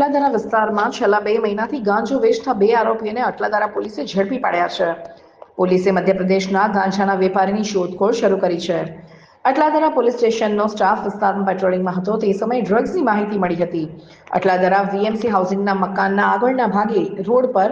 અટલાદરા વિસ્તારમાં છેલ્લા બે મહિનાથી ગાંજો વેચતા બે આરોપીઓને અટલાદરા પોલીસે ઝડપી પાડ્યા છે. પોલીસે મધ્યપ્રદેશના ગાંજાના વેપારીની શોધખોળ શરૂ કરી છે. અટલાદરા પોલીસ સ્ટેશનનો સ્ટાફ વિસ્તારમાં પેટ્રોલિંગમાં હતો, તે સમયે ડ્રગ્સની માહિતી મળી હતી. અટલાદરા વીએમસી હાઉસિંગના મકાનના આગળના ભાગે રોડ પર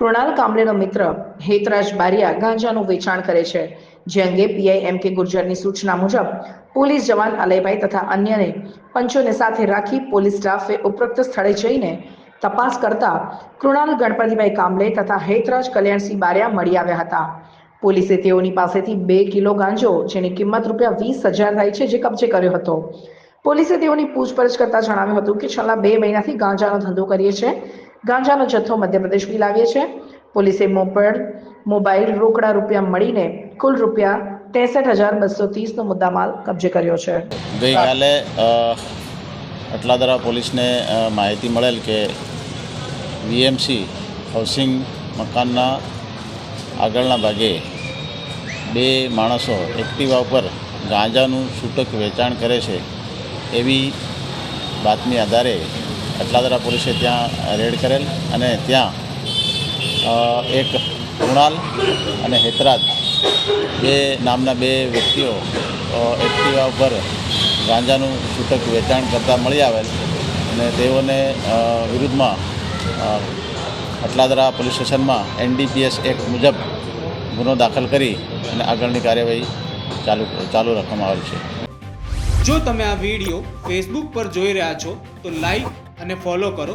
કૃણાલ કામલેનો મિત્ર હેતરાજ બારિયા ગાંજાનું વેચાણ કરે છે. જે અંગે પીઆઈ એમ કે ગુર્જરની સૂચના મુજબ પોલીસ જવાન અલયભાઈ તથા અન્યને પંચોને સાથે રાખી પોલીસ સ્ટાફે ઉપરોક્ત સ્થળે જઈને તપાસ કરતા કૃણાલ ગણપતિભાઈ કામલે તથા હેતરાજ કલ્યાણસિંહ બારિયા મળી આવ્યા હતા. પોલીસે તેઓની પાસેથી બે કિલો ગાંજો, જેની કિંમત રૂપિયા વીસ હજાર થાય છે, જે કબજે કર્યો હતો. પોલીસે તેઓની પૂછપરછ કરતા જણાવ્યું હતું કે છેલ્લા બે મહિનાથી ગાંજાનો ધંધો કરીએ છીએ. ગાંજાનો જથ્થો મધ્યપ્રદેશથી લાવીએ છીએ. પોલીસે મોપેડ મોબાઈલ રોકડા રૂપિયા મળીને કુલ રૂપિયા ત્રેસઠ હજાર બસો ત્રીસનો મુદ્દામાલ કબજે કર્યો છે. ગઈકાલે અટલાદરા પોલીસને માહિતી મળેલ કે વીએમસી હાઉસિંગ મકાનના આગળના ભાગે બે માણસો એક્ટિવા ઉપર ગાંજાનું છૂટક વેચાણ કરે છે એવી બાતમી આધારે અટલાદરા પોલીસે ત્યાં રેડ કરેલ અને ત્યાં એક કૃણાલ અને હેતરાજ બે નામના બે વ્યક્તિઓ એક્ટિવા ઉપર ગાંજાનું છૂટક વેચાણ કરતા મળી આવેલ અને તેઓને વિરુદ્ધમાં અટલાદરા પોલીસ સ્ટેશનમાં એનડીપીએસ એક્ટ મુજબ ગુનો દાખલ કરી અને આગળની કાર્યવાહી ચાલુ ચાલુ રાખવામાં આવેલ છે. જો તમે આ વીડિયો ફેસબુક પર જોઈ રહ્યા છો, તો લાઈક અને ફોલો કરો.